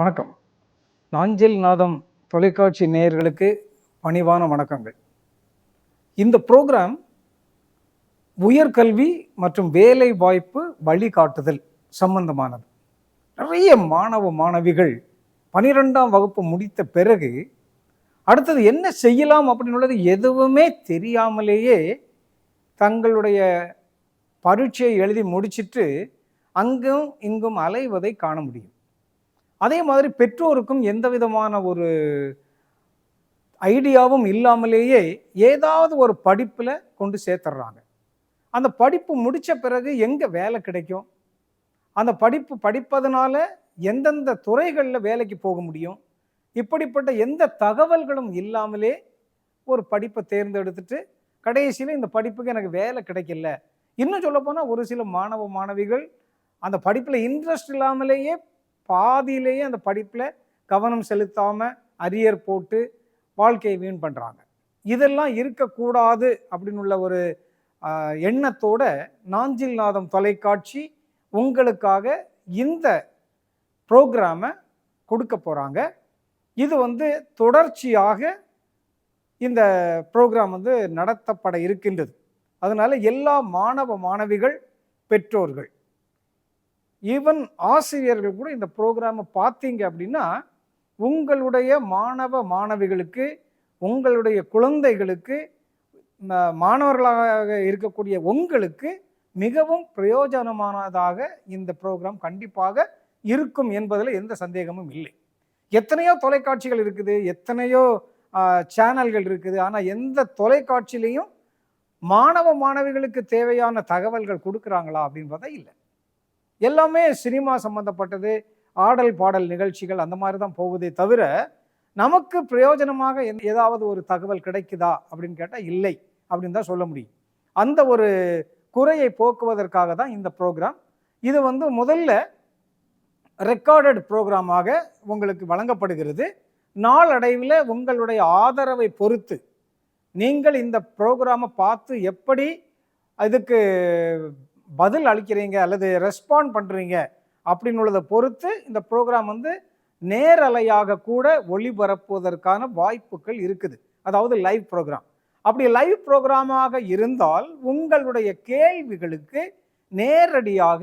வணக்கம். நாஞ்சில் நாதம் தொலைக்காட்சி நேயர்களுக்கு பணிவான வணக்கங்கள். இந்த ப்ரோக்ராம் உயர்கல்வி மற்றும் வேலை வாய்ப்பு வழிகாட்டுதல் சம்பந்தமானது. நிறைய மாணவ மாணவிகள் பனிரெண்டாம் வகுப்பு முடித்த பிறகு அடுத்தது என்ன செய்யலாம் அப்படின்னுள்ளது எதுவுமே தெரியாமலேயே தங்களுடைய பரீட்சையை எழுதி முடிச்சிட்டு அங்கும் இங்கும் அலைவதை காண முடியும். அதே மாதிரி பெற்றோருக்கும் எந்த விதமான ஒரு ஐடியாவும் இல்லாமலேயே ஏதாவது ஒரு படிப்பில் கொண்டு சேர்த்துட்றாங்க அந்த படிப்பு முடித்த பிறகு எங்கே வேலை கிடைக்கும்? அந்த படிப்பு படிப்பதனால எந்தெந்த துறைகளில் வேலைக்கு போக முடியும்? இப்படிப்பட்ட எந்த தகவல்களும் இல்லாமலே ஒரு படிப்பை தேர்ந்தெடுத்துட்டு கடைசியில் இந்த படிப்புக்கு எனக்கு வேலை கிடைக்கல. இன்னும் சொல்லப்போனால் ஒரு சில மாணவ மாணவிகள் அந்த படிப்பில் இன்ட்ரெஸ்ட் இல்லாமலேயே பாதியிலேயே அந்த படிப்பில் கவனம் செலுத்தாமல் அரியர் போட்டு வாழ்க்கையை வீண் பண்ணுறாங்க இதெல்லாம் இருக்கக்கூடாது அப்படின்னு உள்ள ஒரு எண்ணத்தோட நாஞ்சில் நாதம் தொலைக்காட்சி உங்களுக்காக இந்த ப்ரோக்ராமை கொடுக்க போகிறாங்க இது வந்து தொடர்ச்சியாக இந்த ப்ரோக்ராம் வந்து நடத்தப்பட இருக்கின்றது. அதனால் எல்லா மாணவ மாணவிகள் பெற்றோர்கள் ஈவன் ஆசிரியர்கள் கூட இந்த ப்ரோக்ராமை பார்த்தீங்க அப்படின்னா உங்களுடைய மாணவ மாணவிகளுக்கு உங்களுடைய குழந்தைகளுக்கு மாணவர்களாக இருக்கக்கூடிய உங்களுக்கு மிகவும் பிரயோஜனமானதாக இந்த ப்ரோக்ராம் கண்டிப்பாக இருக்கும் என்பதில் எந்த சந்தேகமும் இல்லை. எத்தனையோ தொலைக்காட்சிகள் இருக்குது எத்தனையோ சேனல்கள் இருக்குது ஆனால் எந்த தொலைக்காட்சியிலையும் மாணவ மாணவிகளுக்கு தேவையான தகவல்கள் கொடுக்குறாங்களா அப்படின்னு பார்த்தா இல்லை. எல்லாமே சினிமா சம்பந்தப்பட்டது ஆடல் பாடல் நிகழ்ச்சிகள் அந்த மாதிரி தான் போகுதே தவிர நமக்கு பிரயோஜனமாக ஏதாவது ஒரு தகவல் கிடைக்குதா அப்படின்னு கேட்டால் இல்லை அப்படின்னு தான் சொல்ல முடியும். அந்த ஒரு குறையை போக்குவதற்காக தான் இந்த ப்ரோக்ராம் இது வந்து முதல்ல ரெக்கார்டட் ப்ரோக்ராமாக உங்களுக்கு வழங்கப்படுகிறது. நாளடைவில் உங்களுடைய ஆதரவை பொறுத்து நீங்கள் இந்த ப்ரோக்ராமை பார்த்து எப்படி அதுக்கு பதில் அளிக்கிறீங்க அல்லது ரெஸ்பாண்ட் பண்ணுறீங்க அப்படின்னு உள்ளதை பொறுத்து இந்த ப்ரோக்ராம் வந்து நேரலையாக கூட ஒளிபரப்புவதற்கான வாய்ப்புகள் இருக்குது. அதாவது லைவ் ப்ரோக்ராம் அப்படி லைவ் ப்ரோக்ராமாக இருந்தால் உங்களுடைய கேள்விகளுக்கு நேரடியாக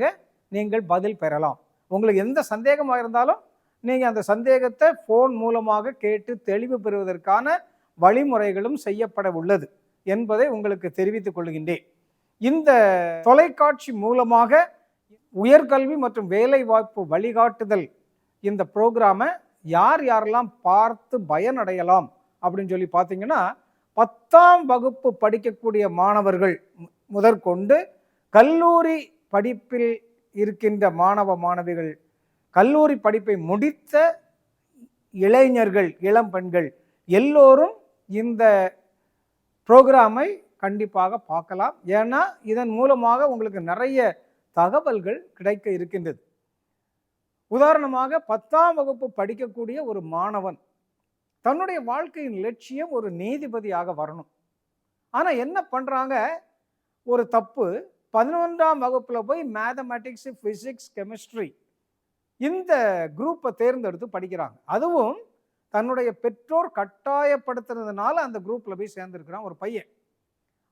நீங்கள் பதில் பெறலாம். உங்களுக்கு எந்த சந்தேகமாக இருந்தாலும் நீங்கள் அந்த சந்தேகத்தை ஃபோன் மூலமாக கேட்டு தெளிவு பெறுவதற்கான வழிமுறைகளும் செய்யப்பட உள்ளது என்பதை உங்களுக்கு தெரிவித்துக் கொள்கின்றேன். இந்த தொலைக்காட்சி மூலமாக உயர்கல்வி மற்றும் வேலைவாய்ப்பு வழிகாட்டுதல் இந்த ப்ரோக்ராமை யார் யாரெல்லாம் பார்த்து பயனடையலாம் அப்படின்னு சொல்லி பார்த்தீங்கன்னா பத்தாம் வகுப்பு படிக்கக்கூடிய மாணவர்கள் மு- முதற்கொண்டு கல்லூரி படிப்பில் இருக்கின்ற மாணவ மாணவிகள் கல்லூரி படிப்பை முடித்த இளைஞர்கள் இளம் பெண்கள் எல்லோரும் இந்த ப்ரோக்ராமை கண்டிப்பாக பார்க்கலாம். ஏன்னா இதன் மூலமாக உங்களுக்கு நிறைய தகவல்கள் கிடைக்க இருக்கின்றது. உதாரணமாக பத்தாம் வகுப்பு படிக்கக்கூடிய ஒரு மாணவன் தன்னுடைய வாழ்க்கையின் லட்சியம் ஒரு நீதிபதியாக வரணும். ஆனால் என்ன பண்ணுறாங்க ஒரு தப்பு பதினொன்றாம் வகுப்பில் போய் மேத்தமேட்டிக்ஸ் ஃபிசிக்ஸ் கெமிஸ்ட்ரி இந்த குரூப்பை தேர்ந்தெடுத்து படிக்கிறாங்க. அதுவும் தன்னுடைய பெற்றோர் கட்டாயப்படுத்துறதுனால அந்த குரூப்பில் போய் சேர்ந்துருக்கிறான் ஒரு பையன்.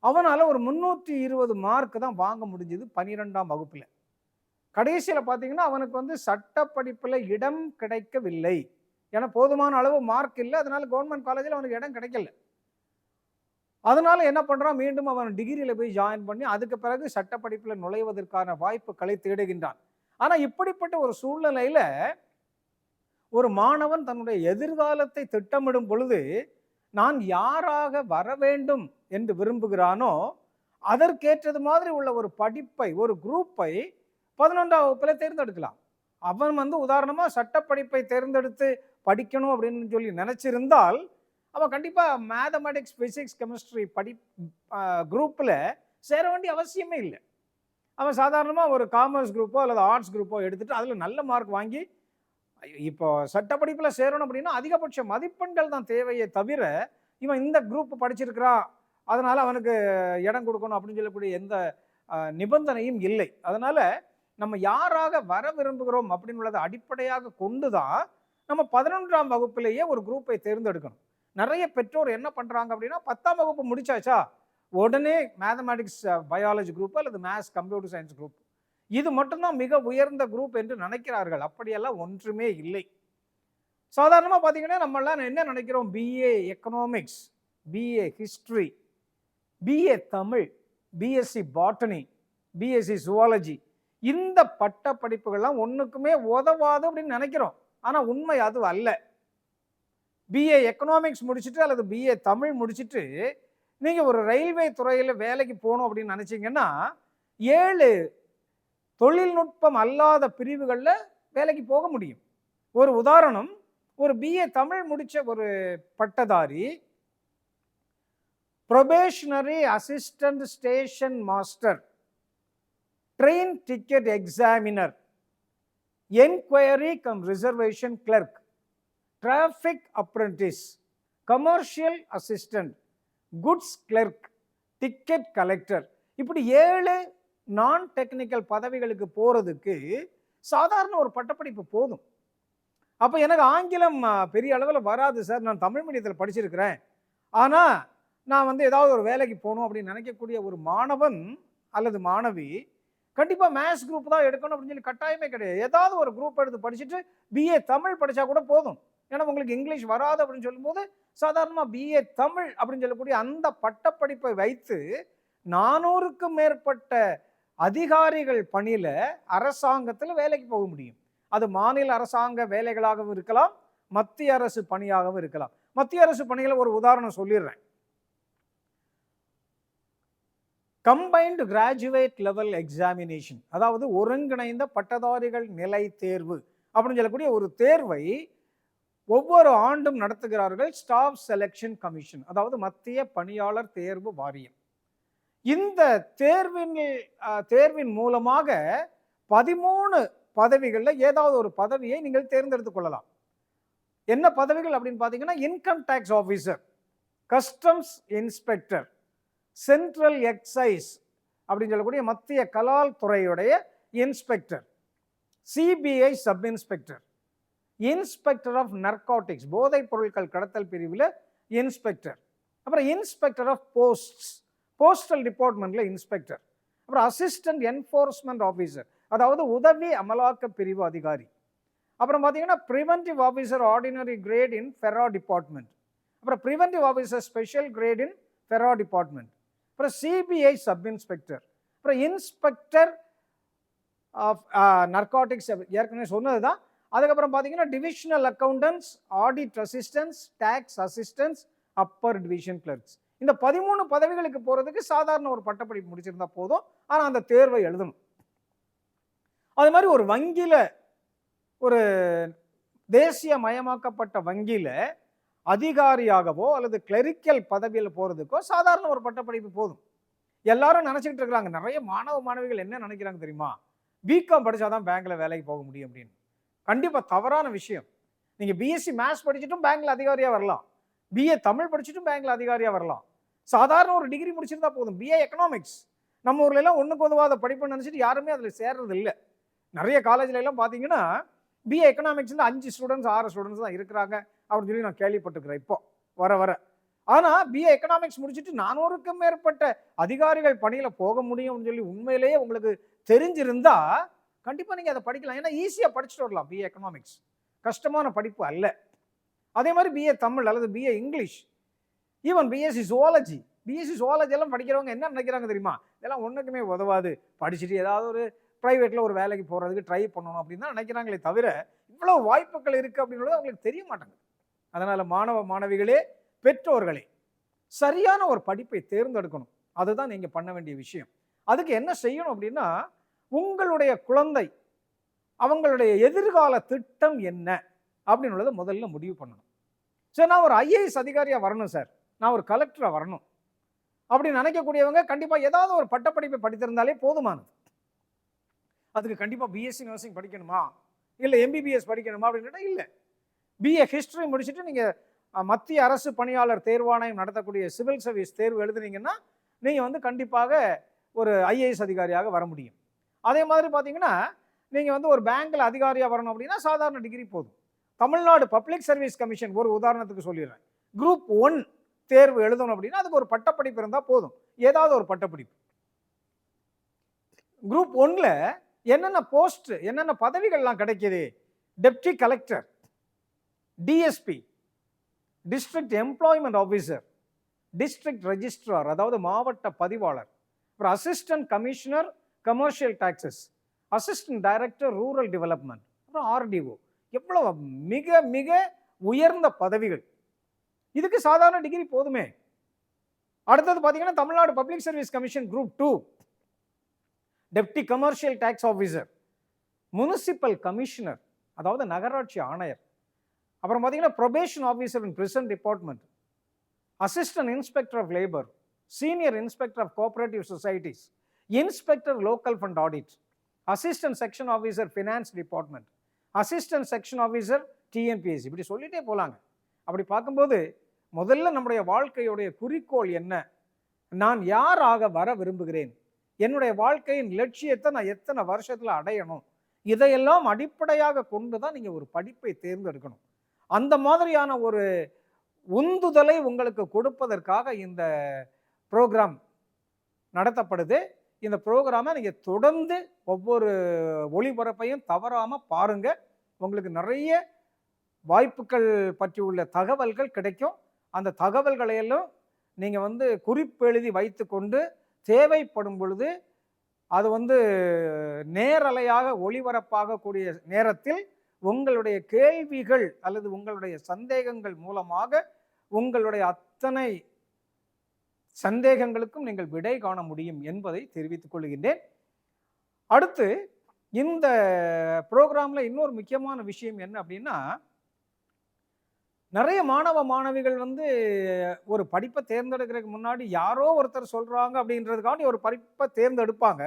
அவனால் ஒரு முந்நூற்றி இருபது மார்க் தான் வாங்க முடிஞ்சது பன்னிரெண்டாம் வகுப்பில். கடைசியில் பார்த்தீங்கன்னா அவனுக்கு வந்து சட்ட படிப்பில் இடம் கிடைக்கவில்லை. ஏன்னா போதுமான அளவு மார்க் இல்லை. அதனால் கவர்மெண்ட் காலேஜில் அவனுக்கு இடம் கிடைக்கல. அதனால என்ன பண்ணுறான் மீண்டும் அவன் டிகிரியில் போய் ஜாயின் பண்ணி அதுக்கு பிறகு சட்ட படிப்பில் நுழைவதற்கான வாய்ப்புகளை தேடுகின்றான். ஆனால் இப்படிப்பட்ட ஒரு சூழ்நிலையில் ஒரு மாணவன் தன்னுடைய எதிர்காலத்தை திட்டமிடும் பொழுது நான் யாராக வர வேண்டும் என்று விரும்புகிறானோ அதற்கேற்றது மாதிரி உள்ள ஒரு படிப்பை ஒரு குரூப்பை பதினொன்றாம் வகுப்பில் தேர்ந்தெடுக்கலாம். அவன் வந்து உதாரணமாக சட்டப்படிப்பை தேர்ந்தெடுத்து படிக்கணும் அப்படின்னு சொல்லி நினச்சிருந்தால் அவன் கண்டிப்பாக மேத்தமெட்டிக்ஸ் ஃபிசிக்ஸ் கெமிஸ்ட்ரி படி குரூப்பில் சேர வேண்டிய அவசியமே இல்லை. அவன் சாதாரணமாக ஒரு காமர்ஸ் குரூப்போ அல்லது ஆர்ட்ஸ் குரூப்போ எடுத்துட்டு அதில் நல்ல மார்க் வாங்கி இப்போ சட்டப்படிப்பில் சேரணும் அப்படின்னா அதிகபட்ச மதிப்பெண்கள் தான் தேவையே தவிர இவன் இந்த குரூப் படிச்சிருக்கிறான் அதனால் அவனுக்கு இடம் கொடுக்கணும் அப்படின்னு சொல்லக்கூடிய எந்த நிபந்தனையும் இல்லை. அதனால் நம்ம யாராக வர விரும்புகிறோம் அப்படின்னு உள்ளதை அடிப்படையாக கொண்டு தான் நம்ம பதினொன்றாம் வகுப்பிலேயே ஒரு குரூப்பை தேர்ந்தெடுக்கணும். நிறைய பெற்றோர் என்ன பண்ணுறாங்க அப்படின்னா பத்தாம் வகுப்பு முடிச்சாச்சா உடனே மேத்தமேட்டிக்ஸ் பயாலஜி குரூப் அல்லது மேத்ஸ் கம்ப்யூட்டர் சயின்ஸ் குரூப் இது மட்டும்தான் மிக உயர்ந்த குரூப் என்று நினைக்கிறார்கள். அப்படியெல்லாம் ஒன்றுமே இல்லை. சாதாரணமாக பார்த்தீங்கன்னா நம்மளாம் என்ன நினைக்கிறோம்? BA economics BA history BA Tamil BSc botany BSc zoology இந்த பட்ட படிப்புகள்லாம் ஒன்றுக்குமே உதவாது அப்படின்னு நினைக்கிறோம். ஆனால் உண்மை அது அல்ல. பிஏ எக்கனாமிக்ஸ் முடிச்சுட்டு அல்லது பிஏ தமிழ் முடிச்சுட்டு நீங்கள் ஒரு ரயில்வே துறையில் வேலைக்கு போகணும் அப்படின்னு நினச்சிங்கன்னா ஏழு தொழில்நுட்பம் அல்லாத பிரிவுகளில் வேலைக்கு போக முடியும். ஒரு உதாரணம் ஒரு பிஏ தமிழ் முடித்த ஒரு பட்டதாரி probationary assistant station master train ticket examiner enquiry cum reservation clerk traffic apprentice commercial assistant goods clerk ticket collector இப்படி ஏழு நான் டெக்னிக்கல் பதவிகளுக்கு போகிறதுக்கு சாதாரண ஒரு பட்டப்படிப்பு போதும். அப்போ எனக்கு ஆங்கிலம் பெரிய அளவில் வராது சார். நான் தமிழ் மீடியத்தில் படிச்சிருக்கிறேன். ஆனால் நான் வந்து ஏதாவது ஒரு வேலைக்கு போகணும் அப்படின்னு நினைக்கக்கூடிய ஒரு மாணவன் அல்லது மாணவி கண்டிப்பாக மேத்ஸ் குரூப் தான் எடுக்கணும் அப்படின்னு சொல்லி கட்டாயமே கிடையாது. ஏதாவது ஒரு குரூப் எடுத்து படிச்சுட்டு பிஏ தமிழ் படித்தா கூட போதும். ஏன்னா உங்களுக்கு இங்கிலீஷ் வராது அப்படின்னு சொல்லும்போது சாதாரணமாக பிஏ தமிழ் அப்படின்னு சொல்லக்கூடிய அந்த பட்டப்படிப்பை வைத்து நானூறுக்கும் மேற்பட்ட அதிகாரிகள் பணியில் அரசாங்கத்தில் வேலைக்கு போக முடியும். அது மாநில அரசாங்க வேலைகளாகவும் இருக்கலாம் மத்திய அரசு பணியாகவும் இருக்கலாம். மத்திய அரசு பணிகளை ஒரு உதாரணம் சொல்லிடுறேன். கம்பைன்டு கிராஜுவேட் லெவல் எக்ஸாமினேஷன் அதாவது ஒருங்கிணைந்த பட்டதாரிகள் நிலை தேர்வு அப்படின்னு சொல்லக்கூடிய ஒரு தேர்வை ஒவ்வொரு ஆண்டும் நடத்துகிறார்கள் ஸ்டாஃப் செலெக்ஷன் கமிஷன் அதாவது மத்திய பணியாளர் தேர்வு வாரியம். இந்த தேர்வின் தேர்வின் மூலமாக பதிமூணு பதவிகளில் ஏதாவது ஒரு பதவியை நீங்கள் தேர்ந்தெடுத்துக் கொள்ளலாம். என்ன பதவிகள் அப்படின்னு பார்த்தீங்கன்னா income tax officer customs inspector central excise அப்படின்னு சொல்லக்கூடிய மத்திய கலால் துறையுடைய inspector CBI sub inspector inspector of narcotics போதைப் பொருட்கள் கடத்தல் பிரிவில் இன்ஸ்பெக்டர் அப்புறம் இன்ஸ்பெக்டர் ஆஃப் போஸ்ட்ஸ் போஸ்டல் டிபார்ட்மெண்ட்டில் இன்ஸ்பெக்டர் அப்புறம் அசிஸ்டன்ட் என்ஃபோர்ஸ்மெண்ட் ஆஃபீஸர் அதாவது உதவி அமலாக்க பிரிவு அதிகாரி அப்புறம் பார்த்தீங்கன்னா preventive officer ordinary grade in FERA department அப்புறம் preventive officer special grade in FERA department அப்புறம் சிபிஐ சப் இன்ஸ்பெக்டர் அப்புறம் இன்ஸ்பெக்டர் ஆஃப் நர்காட்டிக்ஸ் ஏற்கனவே சொன்னது தான் அதுக்கப்புறம் பார்த்தீங்கன்னா divisional accountants audit assistants tax assistants upper division clerks இந்த பதிமூணு பதவிகளுக்கு போகிறதுக்கு சாதாரண ஒரு பட்டப்படிப்பு முடிச்சிருந்தா போதும். ஆனால் அந்த தேர்வை எழுதணும். அது மாதிரி ஒரு வங்கியில் ஒரு தேசிய மயமாக்கப்பட்ட வங்கியில் அதிகாரியாகவோ அல்லது கிளரிக்கல் பதவியில் போகிறதுக்கோ சாதாரண ஒரு பட்டப்படிப்பு போதும். எல்லாரும் நினச்சிக்கிட்டு இருக்கிறாங்க நிறைய மாணவ மாணவிகள் என்ன நினைக்கிறாங்க தெரியுமா? பிகாம் படித்தாதான் பேங்கில் வேலைக்கு போக முடியும் அப்படின்னு. கண்டிப்பாக தவறான விஷயம். நீங்கள் பிஎஸ்சி மேத்ஸ் படிச்சுட்டும் பேங்கில் அதிகாரியாக வரலாம். பிஏ தமிழ் படிச்சுட்டும் பேங்கில் அதிகாரியாக வரலாம். சாதாரண ஒரு டிகிரி முடிச்சிருந்தா போதும். பிஏ எக்கனாமிக்ஸ் நம்ம ஊர்ல எல்லாம் ஒன்றுக்கு உதவாத படிப்புன்னு நினச்சிட்டு யாருமே அதில் சேர்றது இல்லை. நிறைய காலேஜ்ல எல்லாம் பார்த்தீங்கன்னா பிஏ எக்கனாமிக்ஸ் அஞ்சு ஸ்டூடெண்ட்ஸ் ஆறு ஸ்டூடெண்ட்ஸ் தான் இருக்கிறாங்க அப்படின்னு சொல்லி நான் கேள்விப்பட்டிருக்கிறேன் இப்போ. வர வர. ஆனால் பிஏ எக்கனாமிக்ஸ் முடிச்சுட்டு நானூறுக்கும் மேற்பட்ட அதிகாரிகள் பணியில் போக முடியும்னு சொல்லி உண்மையிலேயே உங்களுக்கு தெரிஞ்சிருந்தா கண்டிப்பாக நீங்கள் அதை படிக்கலாம். ஏன்னா ஈஸியாக படிச்சுட்டு வரலாம் பிஏ எக்கனாமிக்ஸ் கஷ்டமான படிப்பு அல்ல. அதே மாதிரி பிஏ தமிழ் அல்லது BA English even BSc zoology BSc zoology எல்லாம் படிக்கிறவங்க என்ன நினைக்கிறாங்க தெரியுமா? இதெல்லாம் ஒன்றுக்குமே உதவாது. படிச்சுட்டு ஏதாவது ஒரு ப்ரைவேட்டில் ஒரு வேலைக்கு போகிறதுக்கு ட்ரை பண்ணணும் அப்படின்னு தான் நினைக்கிறாங்களே தவிர இவ்வளோ வாய்ப்புகள் இருக்குது அப்படின்றது அவங்களுக்கு தெரிய மாட்டாங்க அதனால் மாணவ மாணவிகளே பெற்றோர்களே சரியான ஒரு படிப்பை தேர்ந்தெடுக்கணும். அதுதான் நீங்கள் பண்ண வேண்டிய விஷயம். அதுக்கு என்ன செய்யணும் அப்படின்னா உங்களுடைய குழந்தை அவங்களுடைய எதிர்கால திட்டம் என்ன அப்படின்றத முதல்ல முடிவு பண்ணணும். சரி நான் ஒரு ஐஏஎஸ் அதிகாரியாக வரணும் சார். நான் ஒரு கலெக்டராக வரணும். அப்படி நினைக்கக்கூடியவங்க கண்டிப்பாக ஏதாவது ஒரு பட்டப்படிப்பை படித்திருந்தாலே போதுமானது. அதுக்கு கண்டிப்பாக பிஎஸ்சி நர்சிங் படிக்கணுமா? இல்லை எம்பிபிஎஸ் படிக்கணுமா அப்படின்னு இல்லை. பிஏ ஹிஸ்டரி முடிச்சுட்டு நீங்கள் மத்திய அரசு பணியாளர் தேர்வாணையம் நடத்தக்கூடிய சிவில் சர்வீஸ் தேர்வு எழுதுனீங்கன்னா நீங்கள் வந்து கண்டிப்பாக ஒரு ஐஏஎஸ் அதிகாரியாக வர முடியும். அதே மாதிரி பார்த்தீங்கன்னா நீங்கள் வந்து ஒரு பேங்க்கில் அதிகாரியாக வரணும் அப்படின்னா சாதாரண டிகிரி போதும். தமிழ்நாடு பப்ளிக் சர்வீஸ் கமிஷன் ஒரு உதாரணத்துக்கு சொல்லிடுறேன். குரூப் ஒன் தேர்வு எழுதணும் அப்படின்னா அதுக்கு ஒரு பட்டப்படிப்பு இருந்தால் போதும். ஏதாவது ஒரு பட்டப்படிப்பு. குரூப் ஒன்னில் என்னென்ன போஸ்ட் என்னென்ன பதவிகள்லாம் கிடைக்கிது? Deputy collector DSP district employment officer district registrar அதாவது மாவட்ட பதிவாளர் அப்புறம் assistant commissioner commercial taxes assistant director rural development அப்புறம் ஆர்டிஓ எவ்வளோ மிக மிக உயர்ந்த பதவிகள். இதுக்கு சாதாரண டிகிரி போதுமே. அடுத்தது பார்த்தீங்கன்னா Tamil Nadu public service commission group two deputy commercial tax officer municipal commissioner அதாவது நகராட்சி ஆணையர். அப்புறம் பார்த்தீங்கன்னா probation officer in prison department assistant inspector of labour senior inspector of cooperative societies inspector local fund audit assistant section officer finance department assistant section officer TNPSC இப்படி சொல்லிட்டே போகலாங்க அப்படி பார்க்கும்போது முதல்ல நம்முடைய வாழ்க்கையுடைய குறிக்கோள் என்ன? நான் யாராக வர விரும்புகிறேன்? என்னுடைய வாழ்க்கையின் லட்சியத்தை நான் எத்தனை வருஷத்தில் அடையணும்? இதையெல்லாம் அடிப்படையாக கொண்டு தான் நீங்கள் ஒரு படிப்பை தேர்ந்தெடுக்கணும். அந்த மாதிரியான ஒரு உந்துதலை உங்களுக்கு கொடுப்பதற்காக இந்த ப்ரோக்ராம் நடத்தப்படுது. இந்த ப்ரோக்ராமை நீங்கள் தொடர்ந்து ஒவ்வொரு ஒளிபரப்பையும் தவறாமல் பாருங்கள் உங்களுக்கு நிறைய வாய்ப்புகள் பற்றி உள்ள தகவல்கள் கிடைக்கும். அந்த தகவல்களையெல்லாம் நீங்கள் வந்து குறிப்பெழுதி வைத்துக்கொண்டு தேவைப்படும் பொழுது அது வந்து நேரலையாக ஒளிபரப்பாகக்கூடிய நேரத்தில் உங்களுடைய கேள்விகள் அல்லது உங்களுடைய சந்தேகங்கள் மூலமாக உங்களுடைய அத்தனை சந்தேகங்களுக்கும் நீங்கள் விடை காண முடியும் என்பதை தெரிவித்துக் கொள்கின்றேன். அடுத்து இந்த ப்ரோக்ராமில் இன்னொரு முக்கியமான விஷயம் என்ன அப்படின்னா நிறைய மாணவ மாணவிகள் வந்து ஒரு படிப்பை தேர்ந்தெடுக்கிறதுக்கு முன்னாடி யாரோ ஒருத்தர் சொல்கிறாங்க அப்படின்றதுக்காண்டி ஒரு படிப்பை தேர்ந்தெடுப்பாங்க.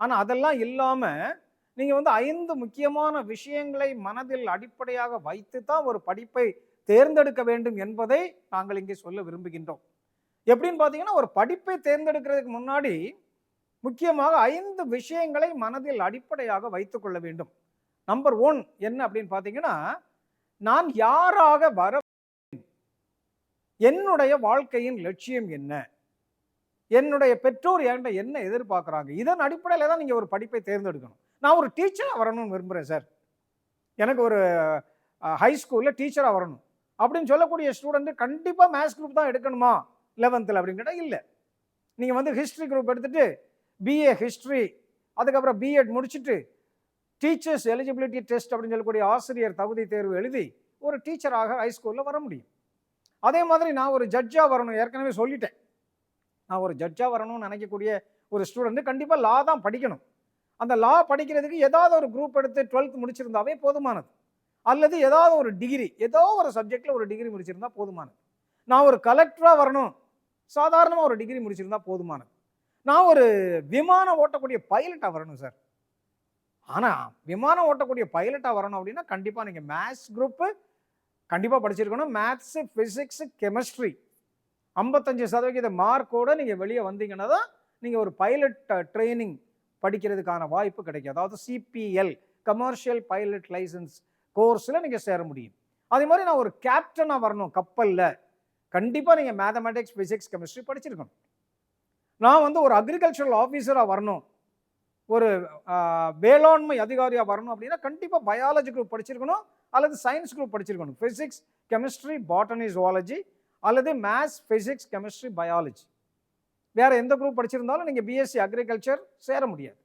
ஆனால் அதெல்லாம் இல்லாமல் நீங்கள் வந்து ஐந்து முக்கியமான விஷயங்களை மனதில் அடிப்படையாக வைத்து தான் ஒரு படிப்பை தேர்ந்தெடுக்க வேண்டும் என்பதை நாங்கள் இங்கே சொல்ல விரும்புகின்றோம். எப்படின்னு பார்த்தீங்கன்னா ஒரு படிப்பை தேர்ந்தெடுக்கிறதுக்கு முன்னாடி முக்கியமாக ஐந்து விஷயங்களை மனதில் அடிப்படையாக வைத்துக்கொள்ள வேண்டும். நம்பர் ஒன் என்ன அப்படின்னு பார்த்தீங்கன்னா நான் யாராக வர என்னுடைய வாழ்க்கையின் லட்சியம் என்ன? என்னுடைய பெற்றோர் என்கிட்ட என்ன எதிர்பார்க்குறாங்க? இதன் அடிப்படையில் தான் நீங்கள் ஒரு படிப்பை தேர்ந்தெடுக்கணும். நான் ஒரு டீச்சராக வரணும்னு விரும்புகிறேன் சார் எனக்கு ஒரு ஹை ஸ்கூலில் டீச்சராக வரணும். அப்படின்னு சொல்லக்கூடிய ஸ்டூடெண்ட்டு கண்டிப்பாக மேத்ஸ் குரூப் தான் எடுக்கணுமா? லெவன்த்தில் அப்படின்னு கேட்டால் இல்லை. நீங்கள் வந்து ஹிஸ்ட்ரி குரூப் எடுத்துகிட்டு பிஏ ஹிஸ்ட்ரி அதுக்கப்புறம் பிஎட் முடிச்சுட்டு டீச்சர்ஸ் எலிஜிபிலிட்டி டெஸ்ட் அப்படின்னு சொல்லக்கூடிய ஆசிரியர் தகுதி தேர்வு எழுதி ஒரு டீச்சராக ஹைஸ்கூலில் வர முடியும். அதே மாதிரி நான் ஒரு ஜட்ஜாக வரணும். ஏற்கனவே சொல்லிட்டேன். நான் ஒரு ஜட்ஜாக வரணும்னு நினைக்கக்கூடிய ஒரு ஸ்டூடெண்ட்டு கண்டிப்பாக லா தான் படிக்கணும். அந்த லா படிக்கிறதுக்கு ஏதாவது ஒரு குரூப் எடுத்து டுவெல்த் முடிச்சிருந்தாவே போதுமானது. அல்லது ஏதாவது ஒரு டிகிரி ஏதோ ஒரு சப்ஜெக்டில் ஒரு டிகிரி முடிச்சிருந்தா போதுமானது. நான் ஒரு கலெக்டராக வரணும். சாதாரணமாக ஒரு டிகிரி முடிச்சிருந்தா போதுமானது. நான் ஒரு விமானம் ஓட்டக்கூடிய பைலட்டாக வரணும் சார் ஆனால் விமானம் ஓட்டக்கூடிய பைலட்டாக வரணும் அப்படின்னா கண்டிப்பாக நீங்கள் மேத்ஸ் குரூப்பு கண்டிப்பாக படிச்சிருக்கணும். மேத்ஸு ஃபிசிக்ஸு கெமிஸ்ட்ரி ஐம்பத்தஞ்சு சதவிகித மார்க்கோடு நீங்கள் வெளியே வந்தீங்கன்னா தான் நீங்கள் ஒரு பைலட் ட்ரைனிங் படிக்கிறதுக்கான வாய்ப்பு கிடைக்கும். அதாவது சிபிஎல் கமர்ஷியல் பைலட் லைசன்ஸ் கோர்ஸில் நீங்கள் சேர முடியும். அதே மாதிரி நான் ஒரு கேப்டனாக வரணும் கப்பலில். கண்டிப்பாக நீங்கள் மேத்தமெட்டிக்ஸ் ஃபிசிக்ஸ் கெமிஸ்ட்ரி படிச்சிருக்கணும். நான் வந்து ஒரு அக்ரிகல்ச்சரல் ஆஃபீஸராக வரணும். ஒரு வேளாண்மை அதிகாரியாக வரணும் அப்படின்னா கண்டிப்பாக பயாலஜி குரூப் படிச்சிருக்கணும். அல்லது சயின்ஸ் குரூப் படிச்சிருக்கணும். ஃபிசிக்ஸ் கெமிஸ்ட்ரி பாட்டனி ஜுவாலஜி அல்லது மேத்ஸ் ஃபிசிக்ஸ் கெமிஸ்ட்ரி பயாலஜி வேறு எந்த குரூப் படிச்சிருந்தாலும் நீங்கள் பிஎஸ்சி அக்ரிகல்ச்சர் சேர முடியாது.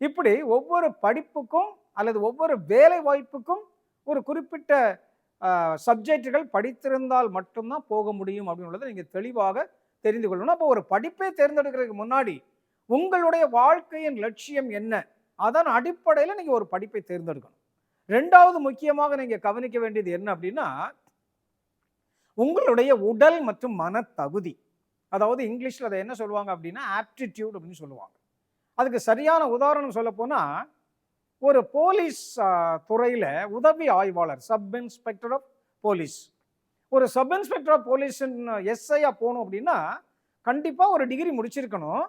இப்படி ஒவ்வொரு படிப்புக்கும் அல்லது ஒவ்வொரு வேலை வாய்ப்புக்கும் ஒரு குறிப்பிட்ட சப்ஜெக்டுகள் படித்திருந்தால் மட்டும்தான் போக முடியும் அப்படின்றத நீங்கள் தெளிவாக தெரிந்து கொள்ளணும். அப்போ ஒரு படிப்பை தேர்ந்தெடுக்கிறதுக்கு முன்னாடி உங்களுடைய வாழ்க்கையின் லட்சியம் என்ன? அதன் அடிப்படையில் நீங்கள் ஒரு படிப்பை தேர்ந்தெடுக்கணும். ரெண்டாவது முக்கியமாக நீங்கள் கவனிக்க வேண்டியது என்ன அப்படின்னா உங்களுடைய உடல் மற்றும் மன தகுதி அதாவது இங்கிலீஷில் அதை என்ன சொல்லுவாங்க அப்படின்னா ஆப்டிடியூட் அப்படின்னு சொல்லுவாங்க. அதுக்கு சரியான உதாரணம் சொல்ல போனால் ஒரு போலீஸ் துறையில் உதவி ஆய்வாளர் சப் இன்ஸ்பெக்டர் ஆஃப் போலீஸ் ஒரு சப் இன்ஸ்பெக்டர் ஆஃப் போலீஸின் எஸ்ஐயாக போகணும் அப்படின்னா கண்டிப்பாக ஒரு டிகிரி முடிச்சிருக்கணும்.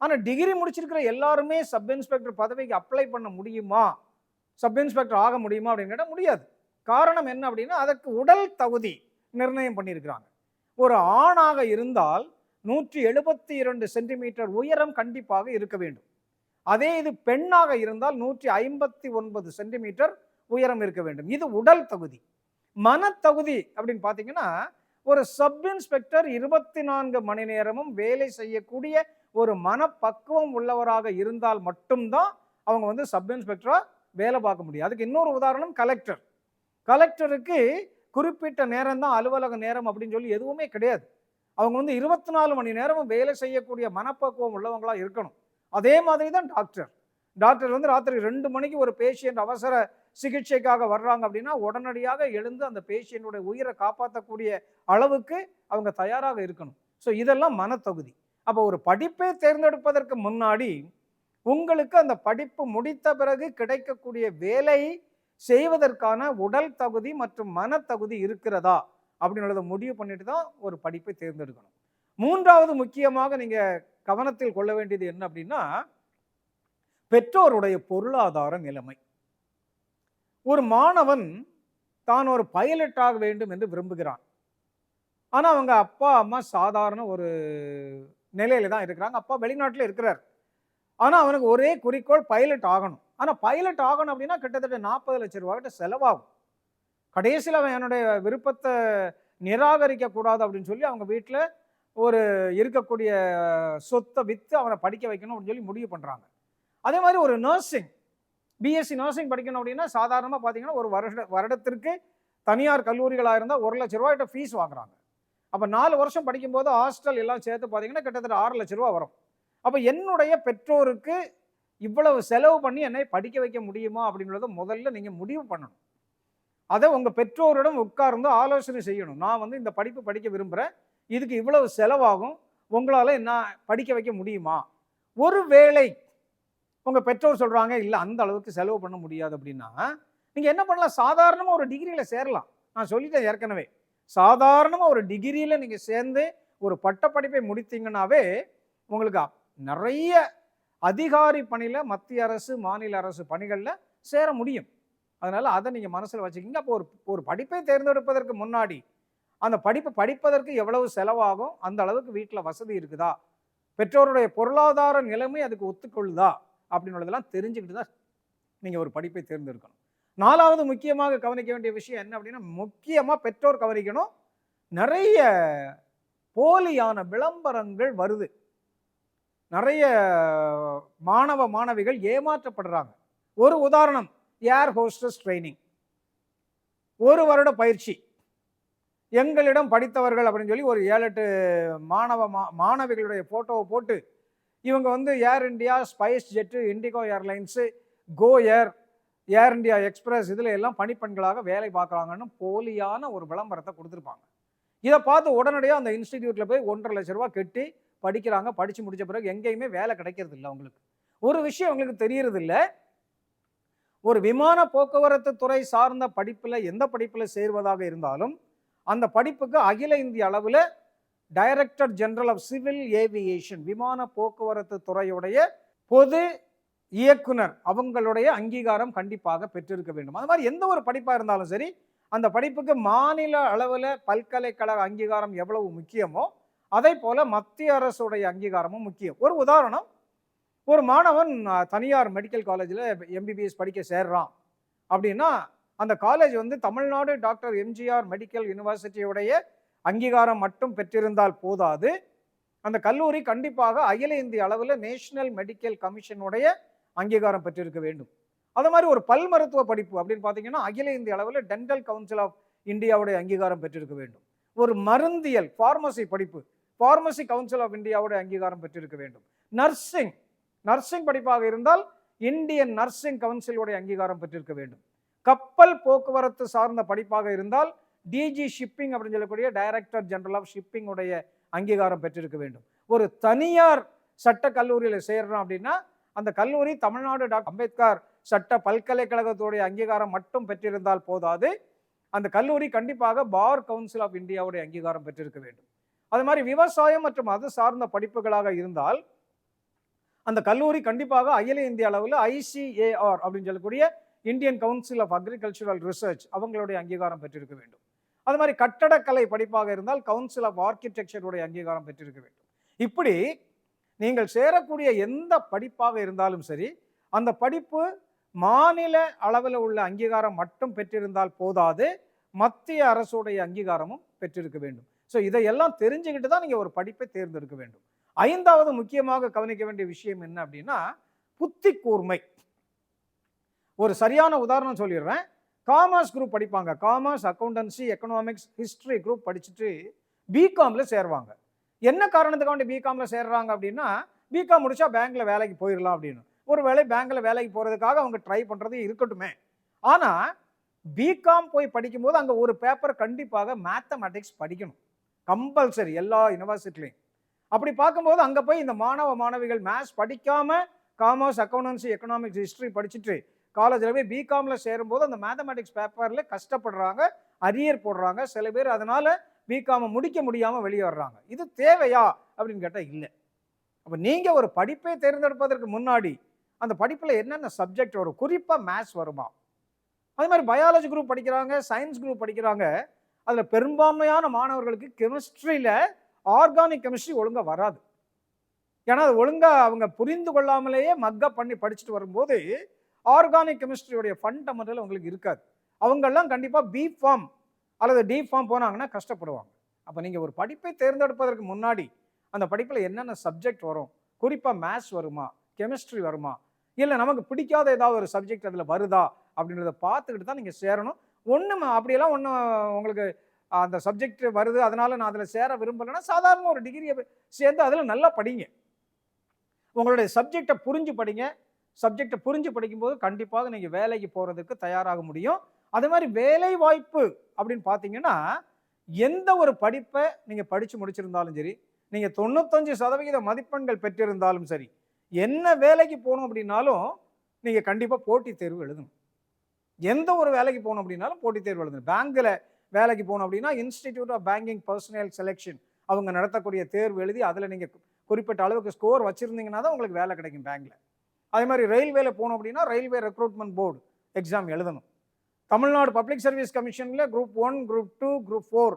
ஆனால் டிகிரி முடிச்சிருக்கிற எல்லாருமே சப் இன்ஸ்பெக்டர் பதவிக்கு அப்ளை பண்ண முடியுமா? சப் இன்ஸ்பெக்டர் ஆக முடியுமா அப்படின்னு கேட்டால் முடியாது. காரணம் என்ன அப்படின்னா அதற்கு உடல் தகுதி நிர்ணயம் பண்ணியிருக்கிறாங்க. ஒரு ஆணாக இருந்தால் நூற்றி எழுபத்தி இரண்டு சென்டிமீட்டர் உயரம் கண்டிப்பாக இருக்க வேண்டும். அதே இது பெண்ணாக இருந்தால் நூற்றி ஐம்பத்தி ஒன்பது சென்டிமீட்டர் உயரம் இருக்க வேண்டும். இது உடல் தகுதி. மனத்தகுதி அப்படின்னு பார்த்தீங்கன்னா ஒரு சப் இன்ஸ்பெக்டர் இருபத்தி நான்கு மணி நேரமும் வேலை செய்யக்கூடிய ஒரு மனப்பக்குவம் உள்ளவராக இருந்தால் மட்டும்தான் அவங்க வந்து சப் இன்ஸ்பெக்டராக வேலை பார்க்க முடியும். அதுக்கு இன்னொரு உதாரணம் கலெக்டர் கலெக்டருக்கு குறிப்பிட்ட நேரம் தான் அலுவலக நேரம் அப்படின்னு சொல்லி எதுவுமே கிடையாது. அவங்க வந்து இருபத்தி நாலு மணி நேரமும் வேலை செய்யக்கூடிய மனப்பக்குவம் உள்ளவங்களாக இருக்கணும். அதே மாதிரி தான் டாக்டர் டாக்டர் வந்து ராத்திரி ரெண்டு மணிக்கு ஒரு பேஷண்ட் அவசர சிகிச்சைக்காக வர்றாங்க அப்படின்னா உடனடியாக எழுந்து அந்த பேஷண்ட்டுடைய உயிரை காப்பாற்றக்கூடிய அளவுக்கு அவங்க தயாராக இருக்கணும். ஸோ இதெல்லாம் மனத்தகுதி. அப்போ ஒரு படிப்பை தேர்ந்தெடுப்பதற்கு முன்னாடி உங்களுக்கு அந்த படிப்பு முடித்த பிறகு கிடைக்கக்கூடிய வேலை செய்வதற்கான உடல் தகுதி மற்றும் மனத்தகுதி இருக்கிறதா அப்படின்றத முடிவு பண்ணிட்டு தான் ஒரு படிப்பை தேர்ந்தெடுக்கணும். மூன்றாவது முக்கியமாக நீங்கள் கவனத்தில் கொள்ள வேண்டியது என்ன அப்படின்னா பெற்றோருடைய பொருளாதார நிலைமை. ஒரு மாணவன் தான் ஒரு பைலட்டாக வேண்டும் என்று விரும்புகிறான். ஆனால் அவங்க அப்பா அம்மா சாதாரண ஒரு நிலையில தான் இருக்கிறாங்க. அப்பா வெளிநாட்டில் இருக்கிறார். ஆனால் அவனுக்கு ஒரே குறிக்கோள் பைலட் ஆகணும். ஆனால் பைலட் ஆகணும் அப்படின்னா கிட்டத்தட்ட நாற்பது லட்சம் ரூபாய்கிட்ட செலவாகும். கடைசியில் அவன் என்னுடைய விருப்பத்தை நிராகரிக்கக்கூடாது அப்படின்னு சொல்லி அவங்க வீட்டில் ஒரு இருக்கக்கூடிய சொத்தை விற்று அவனை படிக்க வைக்கணும் அப்படின்னு சொல்லி முடிவு பண்ணுறாங்க அதே மாதிரி ஒரு நர்சிங் பிஎஸ்சி நர்சிங் படிக்கணும் அப்படின்னா சாதாரணமாக பார்த்தீங்கன்னா ஒரு வருட வருடத்திற்கு தனியார் கல்லூரிகளாக இருந்தால் ஒரு லட்ச ரூபாய்கிட்ட ஃபீஸ் வாங்குறாங்க. அப்போ நாலு வருஷம் படிக்கும்போது ஹாஸ்டல் எல்லாம் சேர்த்து பார்த்தீங்கன்னா கிட்டத்தட்ட ஆறு லட்ச ரூபா வரும். அப்போ என்னுடைய பெற்றோருக்கு இவ்வளவு செலவு பண்ணி என்னை படிக்க வைக்க முடியுமா அப்படின்றத முதல்ல நீங்கள் முடிவு பண்ணணும். அதை உங்கள் பெற்றோரிடம் உட்கார்ந்து ஆலோசனை செய்யணும். நான் வந்து இந்த படிப்பு படிக்க விரும்புகிறேன் இதுக்கு இவ்வளவு செலவாகும். உங்களால் என்ன படிக்க வைக்க முடியுமா? ஒரு வேளை உங்கள் பெற்றோர் சொல்கிறாங்க இல்லை அந்த அளவுக்கு செலவு பண்ண முடியாது அப்படின்னா நீங்கள் என்ன பண்ணலாம்? சாதாரணமாக ஒரு டிகிரியில் சேரலாம். நான் சொல்லிட்டேன் ஏற்கனவே. சாதாரணமாக ஒரு டிகிரியில் நீங்கள் சேர்ந்து ஒரு பட்டப்படிப்பை முடித்தீங்கன்னாவே உங்களுக்கு நிறைய அதிகாரி பணியில் மத்திய அரசு மாநில அரசு பணிகளில் சேர முடியும். அதனால் அதை நீங்கள் மனசில் வச்சுக்கிங்க. அப்போ ஒரு ஒரு படிப்பை தேர்ந்தெடுப்பதற்கு முன்னாடி அந்த படிப்பு படிப்பதற்கு எவ்வளவு செலவாகும்? அந்த அளவுக்கு வீட்டில் வசதி இருக்குதா? பெற்றோருடைய பொருளாதார நிலைமை அதுக்கு ஒத்துக்கொள்ளுதா? அப்படின்றதெல்லாம் தெரிஞ்சுக்கிட்டு தான் நீங்கள் ஒரு படிப்பை தேர்ந்தெடுக்கணும். நாலாவது முக்கியமாக கவனிக்க வேண்டிய விஷயம் என்ன அப்படின்னா முக்கியமாக பெற்றோர் கவனிக்கணும். நிறைய போலியான விளம்பரங்கள் வருது. நிறைய மாணவ மாணவிகள் ஏமாற்றப்படுறாங்க. ஒரு உதாரணம் ஏர் ஹோஸ்டஸ் ட்ரைனிங். ஒரு வருட பயிற்சி. எங்களிடம் படித்தவர்கள் அப்படின்னு சொல்லி ஒரு ஏழு எட்டு மாணவ மா- மாணவிகளுடைய ஃபோட்டோவை போட்டு இவங்க வந்து Air India Spice Jet IndiGo airlines Go Air Air India Express இதில் எல்லாம் பணிப்பெண்களாக வேலை பார்க்குறாங்கன்னு போலியான ஒரு விளம்பரத்தை கொடுத்துருப்பாங்க. இதை பார்த்து உடனடியாக அந்த இன்ஸ்டிடியூட்டில் போய் ஒன்றரை லட்ச ரூபா கட்டி படிக்கிறாங்க படித்து முடித்த பிறகு எங்கேயுமே வேலை கிடைக்கிறது இல்லை அவங்களுக்கு. ஒரு விஷயம் அவங்களுக்கு தெரியறது இல்லை ஒரு விமான போக்குவரத்து துறை சார்ந்த படிப்பில் எந்த படிப்பில் சேர்வதாக இருந்தாலும் அந்த படிப்புக்கு அகில இந்திய அளவில் director general of civil aviation விமான போக்குவரத்து துறையுடைய பொது இயக்குனர் அவங்களுடைய அங்கீகாரம் கண்டிப்பாக பெற்றிருக்க வேண்டும். அது மாதிரி எந்த ஒரு படிப்பாக இருந்தாலும் சரி அந்த படிப்புக்கு மாநில அளவில் பல்கலைக்கழக அங்கீகாரம் எவ்வளவு முக்கியமோ அதே போல் மத்திய அரசுடைய அங்கீகாரமும் முக்கியம். ஒரு உதாரணம் ஒரு மாணவன் தனியார் மெடிக்கல் காலேஜில் எம்பிபிஎஸ் படிக்க சேர்றான். அப்படின்னா அந்த காலேஜ் வந்து தமிழ்நாடு டாக்டர் எம்ஜிஆர் மெடிக்கல் யூனிவர்சிட்டியுடைய அங்கீகாரம் மட்டும் பெற்றிருந்தால் போதாது. அந்த கல்லூரி கண்டிப்பாக அகில இந்திய அளவில் நேஷனல் மெடிக்கல் கமிஷனுடைய அங்கீகாரம் பெற்றிருக்க வேண்டும். அது மாதிரி ஒரு பல் மருத்துவ படிப்பு அப்படின்னு பார்த்தீங்கன்னா அகில இந்திய அளவில் டென்டல் கவுன்சில் ஆஃப் இந்தியாவுடைய அங்கீகாரம் பெற்றிருக்க வேண்டும். ஒரு மருந்தியல் ஃபார்மசி படிப்பு ஃபார்மசி கவுன்சில் ஆஃப் இந்தியாவுடைய அங்கீகாரம் பெற்றிருக்க வேண்டும். நர்சிங் நர்சிங் படிப்பாக இருந்தால் இந்தியன் நர்சிங் கவுன்சிலுடைய அங்கீகாரம் பெற்றிருக்க வேண்டும். கப்பல் போக்குவரத்து சார்ந்த படிப்பாக இருந்தால் டிஜி ஷிப்பிங் அப்படின்னு சொல்லக்கூடிய டைரக்டர் ஜெனரல் ஆஃப் ஷிப்பிங் உடைய அங்கீகாரம் பெற்றிருக்க வேண்டும். ஒரு தனியார் சட்ட கல்லூரியில் சேர்றோம் அப்படின்னா அந்த கல்லூரி தமிழ்நாடு டாக்டர் அம்பேத்கர் சட்ட பல்கலைக்கழகத்துடைய அங்கீகாரம் மட்டும் பெற்றிருந்தால் போதாது. அந்த கல்லூரி கண்டிப்பாக பார் கவுன்சில் ஆஃப் இந்தியாவுடைய அங்கீகாரம் பெற்றிருக்க வேண்டும். அது மாதிரி விவசாயம் மற்றும் அது சார்ந்த படிப்புகளாக இருந்தால் அந்த கல்லூரி கண்டிப்பாக அகில இந்திய அளவில் ஐசிஏஆர் அப்படின்னு சொல்லக்கூடிய Indian council of agricultural research அவங்களுடைய அங்கீகாரம் பெற்றிருக்க வேண்டும். அது மாதிரி கட்டடக்கலை படிப்பாக இருந்தால் கவுன்சில் ஆஃப் ஆர்கிடெக்சருடைய அங்கீகாரம் பெற்றிருக்க வேண்டும். இப்படி நீங்கள் சேரக்கூடிய எந்த படிப்பாக இருந்தாலும் சரி அந்த படிப்பு மாநில அளவில் உள்ள அங்கீகாரம் மட்டும் பெற்றிருந்தால் போதாது மத்திய அரசுடைய அங்கீகாரமும் பெற்றிருக்க வேண்டும். ஸோ இதையெல்லாம் தெரிஞ்சுக்கிட்டு தான் நீங்கள் ஒரு படிப்பை தேர்ந்தெடுக்க வேண்டும். ஐந்தாவது முக்கியமாக கவனிக்க வேண்டிய விஷயம் என்ன அப்படின்னா புத்தி கூர்மை. ஒரு சரியான உதாரணம் சொல்லிடுறேன். காமர்ஸ் குரூப் படிப்பாங்க. Commerce accountancy economics history group படிச்சுட்டு பிகாமில் சேருவாங்க. என்ன காரணத்துக்காண்டி பிகாமில் சேர்றாங்க அப்படின்னா பிகாம் முடிச்சா பேங்க்கில் வேலைக்கு போயிடலாம் அப்படின்னு. ஒரு வேளை பேங்க்கில் வேலைக்கு போகிறதுக்காக அவங்க ட்ரை பண்ணுறது இருக்கட்டுமே. ஆனால் பிகாம் போய் படிக்கும்போது அங்கே ஒரு பேப்பர் கண்டிப்பாக மேத்தமெட்டிக்ஸ் படிக்கணும். கம்பல்சரி எல்லா யூனிவர்சிட்டிலையும் அப்படி பார்க்கும்போது அங்கே போய் இந்த மாணவ மாணவிகள் மேத்ஸ் படிக்காமல் காமர்ஸ் அக்கௌண்டன்சி எக்கனாமிக்ஸ் ஹிஸ்ட்ரி படிச்சுட்டு காலேஜில் போய் பிகாமில் சேரும்போது அந்த மேத்தமெட்டிக்ஸ் பேப்பரில் கஷ்டப்படுறாங்க அரியர் போடுறாங்க. சில பேர் அதனால் பிகாமை முடிக்க முடியாமல் வெளியே வர்றாங்க. இது தேவையா? அப்படின்னு கேட்டால் இல்லை. அப்போ நீங்கள் ஒரு படிப்பை தேர்ந்தெடுப்பதற்கு முன்னாடி அந்த படிப்பில் என்னென்ன சப்ஜெக்ட் வரும்? குறிப்பாக மேத்ஸ் வருமா? அதே மாதிரி பயாலஜி குரூப் படிக்கிறாங்க சயின்ஸ் குரூப் படிக்கிறாங்க. அதில் பெரும்பான்மையான மாணவர்களுக்கு கெமிஸ்ட்ரியில் ஆர்கானிக் கெமிஸ்ட்ரி ஒழுங்காக வராது. ஏன்னா அது ஒழுங்காக அவங்க புரிந்து கொள்ளாமலேயே மக்கப் பண்ணி படிச்சுட்டு வரும்போது ஆர்கானிக் கெமிஸ்ட்ரியோடைய ஃபண்டமெண்டல் உங்களுக்கு இருக்காது. அவங்கெல்லாம் கண்டிப்பாக பி ஃபார்ம் அல்லது டி ஃபார்ம் போனாங்கன்னா கஷ்டப்படுவாங்க. அப்போ நீங்கள் ஒரு படிப்பை தேர்ந்தெடுப்பதற்கு முன்னாடி அந்த படிப்பில் என்னென்ன சப்ஜெக்ட் வரும்? குறிப்பாக மேத்ஸ் வருமா? கெமிஸ்ட்ரி வருமா? இல்லை நமக்கு பிடிக்காத ஏதாவது ஒரு சப்ஜெக்ட் அதில் வருதா? அப்படின்றத பார்த்துக்கிட்டு தான் நீங்கள் சேரணும். ஒன்றும் அப்படியெல்லாம் ஒன்றும் உங்களுக்கு அந்த சப்ஜெக்ட் வருது அதனால் நான் அதில் சேர விரும்பலைன்னா சாதாரண ஒரு டிகிரியை சேர்ந்து அதில் நல்லா படிங்க. உங்களுடைய சப்ஜெக்டை புரிஞ்சு படிங்க. சப்ஜெக்டை புரிஞ்சு படிக்கும்போது கண்டிப்பாக நீங்கள் வேலைக்கு போகிறதுக்கு தயாராக முடியும். அதே மாதிரி வேலை வாய்ப்பு அப்படின்னு பார்த்தீங்கன்னா எந்த ஒரு படிப்பை நீங்கள் படித்து முடிச்சிருந்தாலும் சரி நீங்கள் தொண்ணூத்தஞ்சு சதவிகித மதிப்பெண்கள் பெற்றிருந்தாலும் சரி என்ன வேலைக்கு போகணும் அப்படின்னாலும் நீங்கள் கண்டிப்பாக போட்டித் தேர்வு எழுதணும். எந்த ஒரு வேலைக்கு போகணும் அப்படின்னாலும் போட்டித் தேர்வு எழுதணும். பேங்க்கில் வேலைக்கு போகணும் அப்படின்னா institute of banking personnel selection அவங்க நடத்தக்கூடிய தேர்வு எழுதி அதில் நீங்கள் குறிப்பிட்ட அளவுக்கு ஸ்கோர் வச்சுருந்தீங்கன்னா தான் உங்களுக்கு வேலை கிடைக்கும் பேங்கில். அதே மாதிரி ரயில்வேல போகணும் அப்படின்னா ரயில்வே ரெக்ரூட்மெண்ட் போர்டு எக்ஸாம் எழுதணும். Tamil Nadu public service கமிஷனில் group one group two group four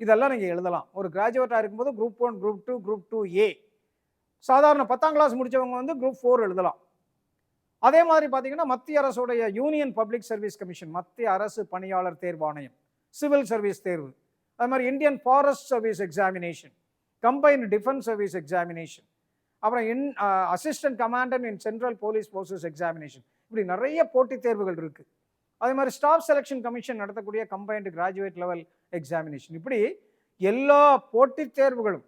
இதெல்லாம் நீங்கள் எழுதலாம். ஒரு கிராஜுவேட்டாக இருக்கும்போது group one group two group two A சாதாரண பத்தாம் கிளாஸ் முடித்தவங்க வந்து குரூப் ஃபோர் எழுதலாம். அதே மாதிரி பார்த்தீங்கன்னா மத்திய அரசுடைய யூனியன் பப்ளிக் சர்வீஸ் கமிஷன் மத்திய அரசு பணியாளர் தேர்வாணையம் சிவில் சர்வீஸ் தேர்வு. அது மாதிரி Indian forest service examination combined defence service examination அப்புறம் in assistant commandant in central police forces examination. இப்படி நிறைய போட்டித் தேர்வுகள் இருக்குது அதே மாதிரி ஸ்டாஃப் செலெக்ஷன் கமிஷன் நடத்தக்கூடிய கம்பைன்டு கிராஜுவேட் லெவல் எக்ஸாமினேஷன். இப்படி எல்லா போட்டித் தேர்வுகளும்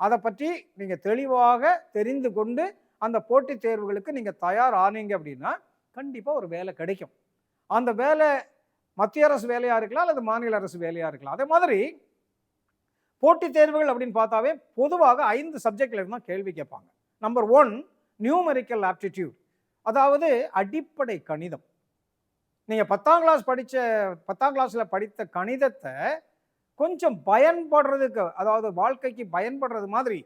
அதை பற்றி நீங்கள் தெளிவாக தெரிந்து கொண்டு அந்த போட்டித் தேர்வுகளுக்கு நீங்கள் தயார் ஆனீங்க அப்படின்னா கண்டிப்பாக ஒரு வேலை கிடைக்கும். அந்த வேலை மத்திய அரசு வேலையாக இருக்கலாம் அல்லது மாநில அரசு வேலையாக இருக்கலாம். அதே மாதிரி போட்டித் தேர்வுகள் அப்படின்னு பார்த்தாவே பொதுவாக ஐந்து சப்ஜெக்டில் இருந்தால் கேள்வி கேட்பாங்க. நம்பர் ஒன் நியூமெரிக்கல் ஆப்டிடியூட் அதாவது அடிப்படை கணிதம். நீங்கள் பத்தாம் கிளாஸ் படித்த பத்தாம் கிளாஸில் படித்த கணிதத்தை கொஞ்சம் பயன்படுறதுக்கு அதாவது வாழ்க்கைக்கு பயன்படுறது மாதிரி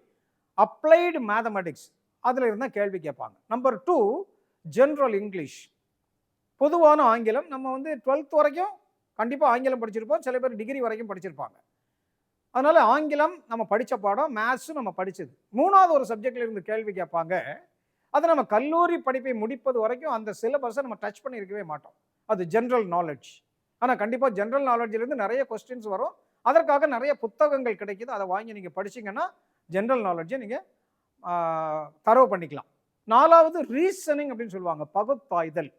அப்ளைடு மேத்தமெட்டிக்ஸ் அதில் இருந்தால் கேள்வி கேட்பாங்க. நம்பர் டூ ஜென்ரல் இங்கிலீஷ் பொதுவான ஆங்கிலம். நம்ம வந்து டுவெல்த் வரைக்கும் கண்டிப்பாக ஆங்கிலம் படிச்சிருப்போம். சில பேர் டிகிரி வரைக்கும் படிச்சிருப்பாங்க. அதனால் ஆங்கிலம் நம்ம படித்த பாடம் மேத்ஸும் நம்ம படித்தது மூணாவது ஒரு சப்ஜெக்ட்ல இருந்து கேள்வி கேட்பாங்க. அது நம்ம கல்லூரி படிப்பை முடிப்பது வரைக்கும் அந்த சிலபஸை நம்ம டச் பண்ணியிருக்கவே மாட்டோம். அது ஜென்ரல் நாலேஜ் ஆனால் கண்டிப்பாக ஜென்ரல் நாலெட்ஜிலேருந்து நிறைய கொஸ்டின்ஸ் வரும். அதற்காக நிறைய புத்தகங்கள் கிடைக்கிது. அதை வாங்கி நீங்கள் படிச்சீங்கன்னா ஜென்ரல் நாலெட்ஜை நீங்கள் தரவு பண்ணிக்கலாம். நாலாவது ரீசனிங் அப்படின்னு சொல்லுவாங்க பகுப்பாய்தல்.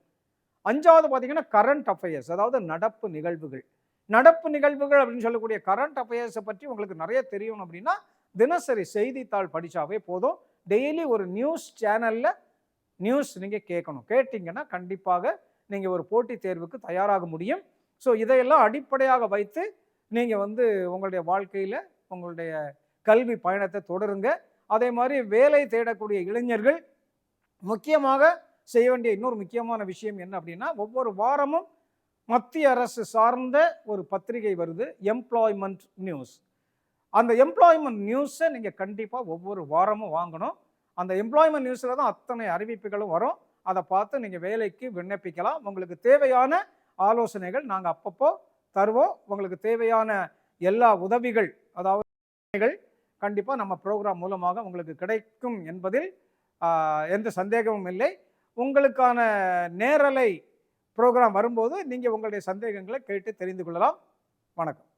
அஞ்சாவது பார்த்தீங்கன்னா கரண்ட் அஃபேர்ஸ் அதாவது நடப்பு நிகழ்வுகள். நடப்பு நிகழ்வுகள் அப்படின்னு சொல்லக்கூடிய கரண்ட் அஃபேர்ஸை பற்றி உங்களுக்கு நிறைய தெரியணும் அப்படின்னா தினசரி செய்தித்தாள் படித்தாவே போதும். டெய்லி ஒரு நியூஸ் சேனலில் நியூஸ் நீங்கள் கேட்கணும். கேட்டிங்கன்னா கண்டிப்பாக நீங்கள் ஒரு போட்டித் தேர்வுக்கு தயாராக முடியும். ஸோ இதையெல்லாம் அடிப்படையாக வைத்து நீங்கள் வந்து உங்களுடைய வாழ்க்கையில் உங்களுடைய கல்வி பயணத்தை தொடருங்க. அதே மாதிரி வேலை தேடக்கூடிய இளைஞர்கள் முக்கியமாக செய்ய வேண்டிய இன்னொரு முக்கியமான விஷயம் என்ன அப்படின்னா ஒவ்வொரு வாரமும் மத்திய அரசு சார்ந்த ஒரு பத்திரிகை வருது எம்ப்ளாய்மெண்ட் நியூஸ் அந்த எம்ப்ளாய்மெண்ட் நியூஸை நீங்கள் கண்டிப்பாக ஒவ்வொரு வாரமும் வாங்கணும். அந்த எம்ப்ளாய்மெண்ட் நியூஸில் தான் அத்தனை அறிவிப்புகளும் வரும். அதை பார்த்து நீங்கள் வேலைக்கு விண்ணப்பிக்கலாம். உங்களுக்கு தேவையான ஆலோசனைகள் நாங்கள் அப்பப்போ தருவோம். உங்களுக்கு தேவையான எல்லா உதவிகள் அதாவது கண்டிப்பாக நம்ம ப்ரோக்ராம் மூலமாக உங்களுக்கு கிடைக்கும் என்பதில் எந்த சந்தேகமும் இல்லை. உங்களுக்கான நேரலை ப்ரோக்ராம் வரும்போது நீங்கள் உங்களுடைய சந்தேகங்களை கேட்டு தெரிந்து கொள்ளலாம். வணக்கம்.